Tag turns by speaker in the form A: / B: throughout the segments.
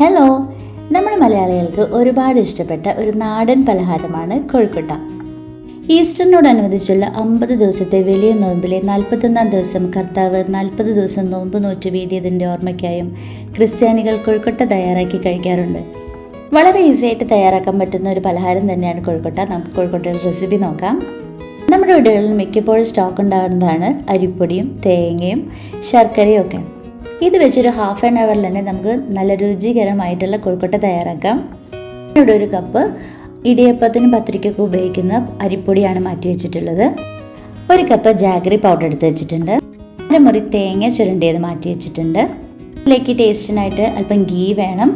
A: Hello നമ്മൾ മലയാളികൾക്ക് ഒരുപാട് ഇഷ്ടപ്പെട്ട ഒരു നാടൻ പലഹാരമാണ് കോഴിക്കോട്ട. ഈസ്റ്ററിനോടനുബന്ധിച്ചുള്ള അമ്പത് ദിവസത്തെ വലിയ നോമ്പിലെ നാൽപ്പത്തൊന്നാം ദിവസം കർത്താവ് നാൽപ്പത് ദിവസം നോമ്പ് നോറ്റ് വീടിയതിന്റെ ഓർമ്മയ്ക്കായും ക്രിസ്ത്യാനികൾ കോഴിക്കോട്ട തയ്യാറാക്കി കഴിക്കാറുണ്ട്. വളരെ ഈസി ആയിട്ട് തയ്യാറാക്കാൻ പറ്റുന്ന ഒരു പലഹാരം തന്നെയാണ് കോഴിക്കോട്ട. നമുക്ക് കോഴിക്കോട്ടയുടെ റെസിപ്പി നോക്കാം. നമ്മുടെ വീടുകളിൽ മിക്കപ്പോഴും സ്റ്റോക്ക് ഉണ്ടാകുന്നതാണ് അരിപ്പൊടിയും തേങ്ങയും ശർക്കരയും ഒക്കെ. ഇത് വെച്ചൊരു ഹാഫ് ആൻ അവറിൽ തന്നെ നമുക്ക് നല്ല രുചികരമായിട്ടുള്ള കൊഴുക്കട്ട തയ്യാറാക്കാം. ഇവിടെ ഒരു കപ്പ് ഇടിയപ്പത്തിനും പത്തിരിക്കൊക്കെ ഉപയോഗിക്കുന്ന അരിപ്പൊടിയാണ് മാറ്റി വെച്ചിട്ടുള്ളത്. ഒരു കപ്പ് ജാഗറി പൗഡർ എടുത്ത് വെച്ചിട്ടുണ്ട്. ഒരു മുറി തേങ്ങ ചുരണ്ടിയത് മാറ്റി വെച്ചിട്ടുണ്ട്. ഇതിലേക്ക് ടേസ്റ്റിനായിട്ട് അല്പം ഗീ വേണം.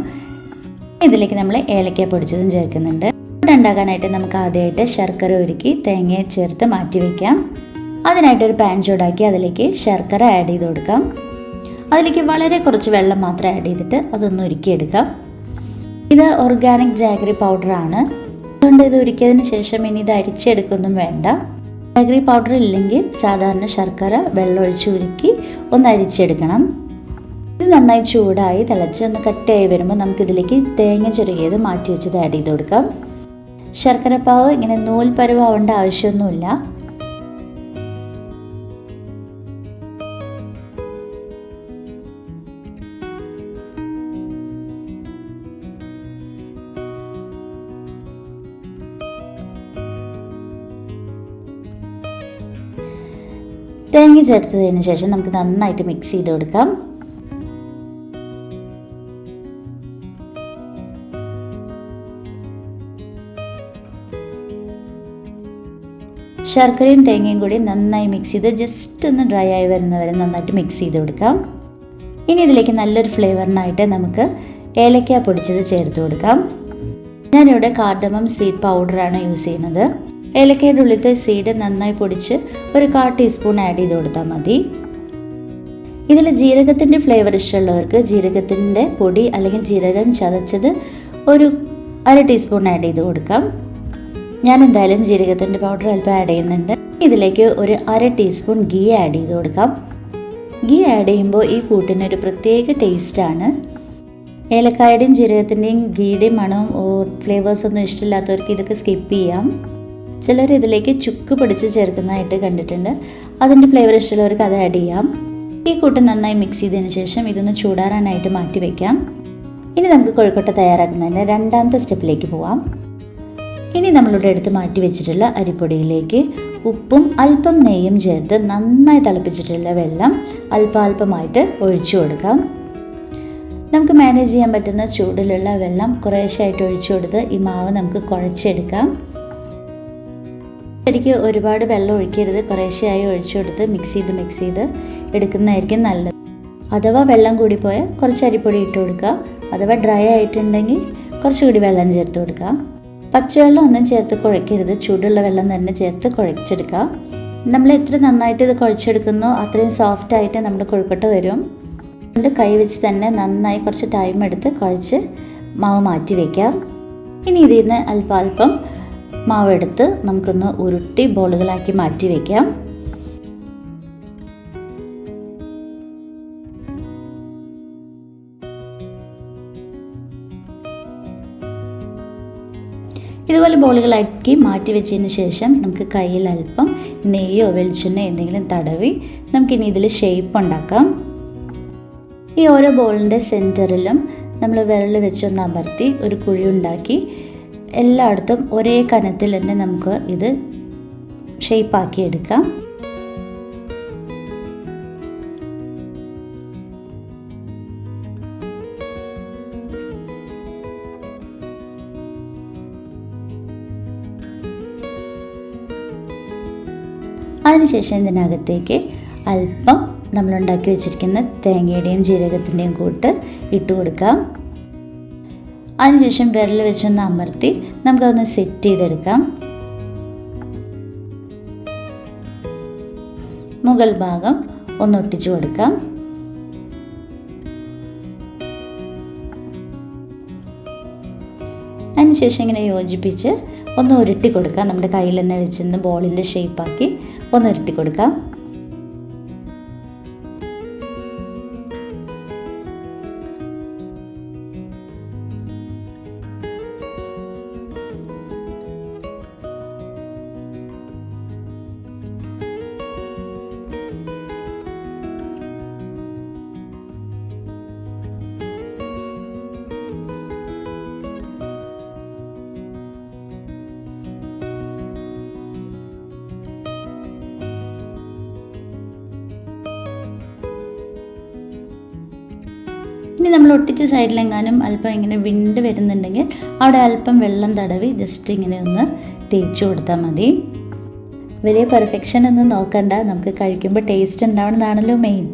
A: ഇതിലേക്ക് നമ്മൾ ഏലക്ക പൊടിച്ചതും ചേർക്കുന്നുണ്ട്. ഉണ്ടാക്കാനായിട്ട് നമുക്ക് ആദ്യമായിട്ട് ശർക്കര ഒരുക്കി തേങ്ങയെ ചേർത്ത് മാറ്റി വയ്ക്കാം അതിനായിട്ട് ഒരു പാൻ ചൂടാക്കി അതിലേക്ക് ശർക്കര ആഡ് ചെയ്ത് കൊടുക്കാം. അതിലേക്ക് വളരെ കുറച്ച് വെള്ളം മാത്രം ആഡ് ചെയ്തിട്ട് അതൊന്ന് ഒരുക്കിയെടുക്കാം ഇത് ഓർഗാനിക് ജാഗറി പൗഡറാണ് അതുകൊണ്ട് ഇത് ഒരുക്കിയതിന് ശേഷം ഇനി ഇത് അരിച്ചെടുക്കൊന്നും വേണ്ട. ജാഗറി പൗഡർ ഇല്ലെങ്കിൽ സാധാരണ ശർക്കര വെള്ളമൊഴിച്ച് ഉരുക്കി ഒന്ന് അരിച്ചെടുക്കണം. ഇത് നന്നായി ചൂടായി തിളച്ച് ഒന്ന് കട്ടയായി വരുമ്പോൾ നമുക്കിതിലേക്ക് തേങ്ങ ചെറുകിയത് മാറ്റി വെച്ചത് ആഡ് ചെയ്ത് കൊടുക്കാം. ശർക്കരപ്പാവ് ഇങ്ങനെ നൂൽ പരുവാവേണ്ട ആവശ്യമൊന്നുമില്ല. തേങ്ങ ചേർത്തതിന് ശേഷം നമുക്ക് നന്നായിട്ട് മിക്സ് ചെയ്ത് കൊടുക്കാം. ശർക്കരയും തേങ്ങയും കൂടി നന്നായി മിക്സ് ചെയ്ത് ജസ്റ്റ് ഒന്ന് ഡ്രൈ ആയി വരുന്നവരെ നന്നായിട്ട് മിക്സ് ചെയ്ത് കൊടുക്കാം. ഇനി ഇതിലേക്ക് നല്ലൊരു ഫ്ലേവറിനായിട്ട് നമുക്ക് ഏലക്ക പൊടിച്ചത് ചേർത്ത് കൊടുക്കാം. ഞാനിവിടെ കാർഡമം സീഡ് പൗഡറാണ് യൂസ് ചെയ്യുന്നത്. ഏലക്കയുടെ ഉള്ളിലത്തെ സീഡ് നന്നായി പൊടിച്ച് ഒരു കാ ടീസ്പൂൺ ആഡ് ചെയ്ത് കൊടുത്താൽ മതി. ഇതിൽ ജീരകത്തിന്റെ ഫ്ലേവർ ഇഷ്ടമുള്ളവർക്ക് ജീരകത്തിന്റെ പൊടി അല്ലെങ്കിൽ ജീരകം ചതച്ചത് ഒരു അര ടീസ്പൂൺ ആഡ് ചെയ്ത് കൊടുക്കാം. ഞാൻ എന്തായാലും ജീരകത്തിന്റെ പൗഡർ അല്പം ആഡ് ചെയ്യുന്നുണ്ട്. ഇതിലേക്ക് ഒരു അര ടീസ്പൂൺ ഗീ ആഡ് ചെയ്ത് കൊടുക്കാം. ഗീ ആഡ് ചെയ്യുമ്പോൾ ഈ കൂട്ടിന് ഒരു പ്രത്യേക ടേസ്റ്റാണ് ഏലക്കായുടെയും ജീരകത്തിന്റെയും ഗീയുടെയും മണവും ഫ്ലേവേഴ്സ് ഒന്നും ഇഷ്ടമില്ലാത്തവർക്ക് ഇതൊക്കെ സ്കിപ്പ് ചെയ്യാം. ചിലർ ഇതിലേക്ക് ചുക്ക് പിടിച്ച് ചേർക്കുന്നതായിട്ട് കണ്ടിട്ടുണ്ട്. അതിന്റെ ഫ്ലേവർ ഇഷ്ടമുള്ളവർക്ക് അത് ആഡ് ചെയ്യാം. ഈ കൂട്ട് നന്നായി മിക്സ് ചെയ്തതിന് ശേഷം ഇതൊന്ന് ചൂടാറാനായിട്ട് മാറ്റി വയ്ക്കാം ഇനി നമുക്ക് കൊഴുക്കട്ട തയ്യാറാക്കുന്നതിന്റെ രണ്ടാമത്തെ സ്റ്റെപ്പിലേക്ക് പോവാം. ഇനി നമ്മളിവിടെ എടുത്ത് മാറ്റി വെച്ചിട്ടുള്ള അരിപ്പൊടിയിലേക്ക് ഉപ്പും അല്പം നെയ്യും ചേർത്ത് നന്നായി തിളപ്പിച്ചിട്ടുള്ള വെള്ളം അല്പാൽപമായിട്ട് ഒഴിച്ചു കൊടുക്കാം. നമുക്ക് മാനേജ് ചെയ്യാൻ പറ്റുന്ന ചൂടിലുള്ള വെള്ളം കുറേശ്ശായിട്ട് ഒഴിച്ചു കൊടുത്ത് ഈ മാവ് നമുക്ക് കുഴച്ചെടുക്കാം. ശരിക്ക് ഒരുപാട് വെള്ളം ഒഴിക്കരുത്. കുറേശ്ശെയായി ഒഴിച്ചു കൊടുത്ത് മിക്സ് ചെയ്ത് മിക്സ് ചെയ്ത് എടുക്കുന്നതായിരിക്കും നല്ലത്. അഥവാ വെള്ളം കൂടി കൂടിപ്പോയാൽ കുറച്ച് അരിപ്പൊടി ഇട്ട് കൊടുക്കുക. അഥവാ ഡ്രൈ ആയിട്ടുണ്ടെങ്കിൽ കുറച്ചുകൂടി വെള്ളം ചേർത്ത് കൊടുക്കുക. പച്ചവെള്ളം ഒന്നും ചേർത്ത് കുഴക്കരുത്. ചൂടുള്ള വെള്ളം തന്നെ ചേർത്ത് കുഴച്ചെടുക്കുക. നമ്മൾ എത്ര നന്നായിട്ട് ഇത് കുഴച്ചെടുക്കുന്നോ അത്രയും സോഫ്റ്റ് ആയിട്ട് നമ്മുടെ കൊഴുക്കട്ട വരും. രണ്ട് കൈ വെച്ച് തന്നെ നന്നായി കുറച്ച് ടൈം എടുത്ത് കുഴച്ച് മാവ് മാറ്റി വയ്ക്കാം ഇനി ഇതിൽ നിന്ന് അല്പം അല്പം മാവെടുത്ത് നമുക്കൊന്ന് ഉരുട്ടി ബോളുകളാക്കി മാറ്റി വയ്ക്കാം ഇതുപോലെ ബോളുകളാക്കി മാറ്റി വെച്ചതിന് ശേഷം നമുക്ക് കയ്യിൽ അല്പം നെയ്യോ വെളിച്ചെണ്ണയോ എന്തെങ്കിലും തടവി നമുക്കിനി ഇതിൽ ഷേപ്പ് ഉണ്ടാക്കാം. ഈ ഓരോ ബോളിന്റെ സെന്ററിലും നമ്മൾ വിരൽ വെച്ചൊന്ന് അമർത്തി ഒരു കുഴി ഉണ്ടാക്കി എല്ലായിടത്തും ഒരേ കനത്തിൽ തന്നെ നമുക്ക് ഇത് ഷേപ്പാക്കി എടുക്കാം. അതിനുശേഷം ഇതിനകത്തേക്ക് അല്പം നമ്മളുണ്ടാക്കി വെച്ചിരിക്കുന്ന തേങ്ങയുടെയും ജീരകത്തിന്റെയും കൂട്ട് ഇട്ട് കൊടുക്കാം അതിനുശേഷം വിരൽ വെച്ചൊന്ന് അമർത്തി നമുക്കതൊന്ന് സെറ്റ് ചെയ്തെടുക്കാം. മുകൾ ഭാഗം ഒന്ന് ഒട്ടിച്ചു കൊടുക്കാം. അതിനുശേഷം ഇങ്ങനെ യോജിപ്പിച്ച് ഒന്ന് ഉരുട്ടി കൊടുക്കാം. നമ്മുടെ കയ്യിൽ തന്നെ വെച്ചിരുന്ന് ബോളിന്റെ ഷേപ്പാക്കി ഒന്ന് ഉരുട്ടി കൊടുക്കാം. ഇനി നമ്മൾ ഒട്ടിച്ച സൈഡിലെങ്ങാനും അല്പം ഇങ്ങനെ വിണ്ട് വരുന്നുണ്ടെങ്കിൽ അവിടെ അല്പം വെള്ളം തടവി ജസ്റ്റ് ഇങ്ങനെ ഒന്ന് തേച്ചു കൊടുത്താൽ മതി. വലിയ പെർഫെക്ഷൻ ഒന്നും നോക്കണ്ട. നമുക്ക് കഴിക്കുമ്പോൾ ടേസ്റ്റ് ഉണ്ടാവണമെന്നാണല്ലോ മെയിൻ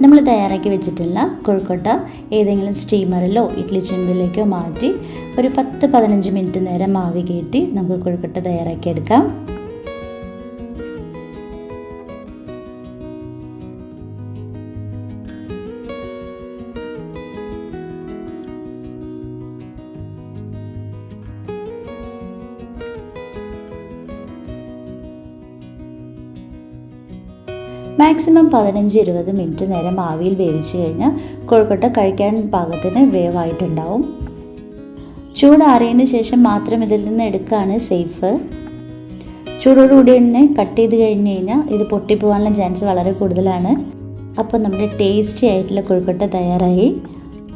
A: നമ്മൾ തയ്യാറാക്കി വെച്ചിട്ടുള്ള കൊഴുക്കട്ട ഏതെങ്കിലും സ്റ്റീമറിലോ ഇഡ്ലി ചെമ്പിലേക്കോ മാറ്റി ഒരു പത്ത് പതിനഞ്ച് മിനിറ്റ് നേരം ആവി കയറ്റി നമുക്ക് കൊഴുക്കട്ട തയ്യാറാക്കി മാക്സിമം പതിനഞ്ച് ഇരുപത് മിനിറ്റ് നേരം ആവിയിൽ വേവിച്ച് കഴിഞ്ഞാൽ കൊഴുക്കട്ട കഴിക്കാൻ പാകത്തിന് വേവായിട്ടുണ്ടാവും. ചൂടാറിയതിന് ശേഷം മാത്രം ഇതിൽ നിന്ന് എടുക്കുകയാണ് സേഫ്. ചൂടോടുകൂടി തന്നെ കട്ട് ചെയ്ത് കഴിഞ്ഞ് കഴിഞ്ഞാൽ ഇത് പൊട്ടിപ്പോകാനുള്ള ചാൻസ് വളരെ കൂടുതലാണ്. അപ്പോൾ നമ്മുടെ ടേസ്റ്റി ആയിട്ടുള്ള കൊഴുക്കട്ട തയ്യാറായി.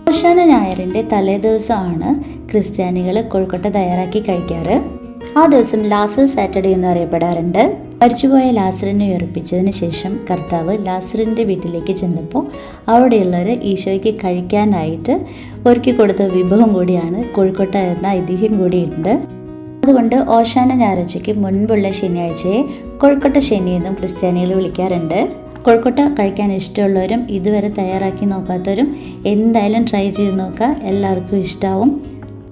A: ഓശാന ഞായറിന്റെ തലേദിവസമാണ് ക്രിസ്ത്യാനികൾ കൊഴുക്കട്ട തയ്യാറാക്കി കഴിക്കാറ്. ആ ദിവസം ലാസ്റ്റ് സാറ്റർഡേ എന്ന് അറിയപ്പെടാറുണ്ട്. മരിച്ചുപോയ ലാസറിനെ ഉയർപ്പിച്ചതിന് ശേഷം കർത്താവ് ലാസറിന്റെ വീട്ടിലേക്ക് ചെന്നപ്പോൾ അവിടെയുള്ളവർ ഈശോയ്ക്ക് കഴിക്കാനായിട്ട് ഒരുക്കി കൊടുത്ത വിഭവം കൂടിയാണ് കോഴിക്കോട്ട എന്ന ഐതിഹ്യം കൂടിയുണ്ട്. അതുകൊണ്ട് ഓശാന ഞായറാഴ്ചയ്ക്ക് മുൻപുള്ള ശനിയാഴ്ചയെ കോഴിക്കോട്ട ശനി എന്നും ക്രിസ്ത്യാനികൾ വിളിക്കാറുണ്ട്. കോഴിക്കോട്ട കഴിക്കാൻ ഇഷ്ടമുള്ളവരും ഇതുവരെ തയ്യാറാക്കി നോക്കാത്തവരും എന്തായാലും ട്രൈ ചെയ്ത് നോക്കുക. എല്ലാവർക്കും ഇഷ്ടമാവും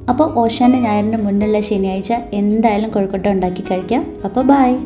A: അപ്പോൾ ഓശാന ഞായറിന്റെ മുന്നുള്ള ശനിയാഴ്ച എന്തായാലും കോഴിക്കോട്ട ഉണ്ടാക്കി കഴിക്കാം. അപ്പോൾ ബായ്